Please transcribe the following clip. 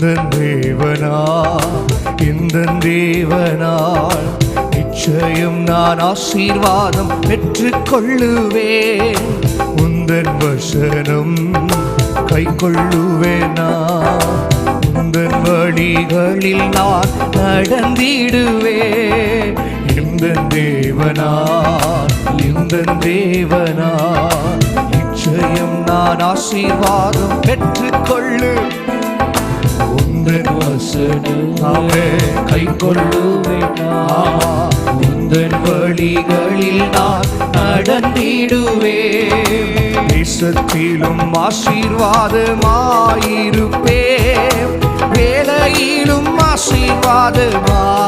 உந்தன் தேவனா இந்த தேவனால் நிச்சயம் நான் ஆசீர்வாதம் பெற்றுக்கொள்ளுவேன். உந்தன் வசனம் கை கொள்ளுவேனா உந்தன் வழிகளில் நான் நடந்திடுவேன். இந்த தேவனால் இந்த தேவனால் நிச்சயம் நான் ஆசீர்வாதம் பெற்றுக்கொள்ளு கொள்ளுவேனா உந்தன் வழிகளில் நான் நடந்திடுவே தேசத்திலும் ஆசீர்வாதமாயிருப்பே வேலையிலும் ஆசீர்வாதமாயிருப்பே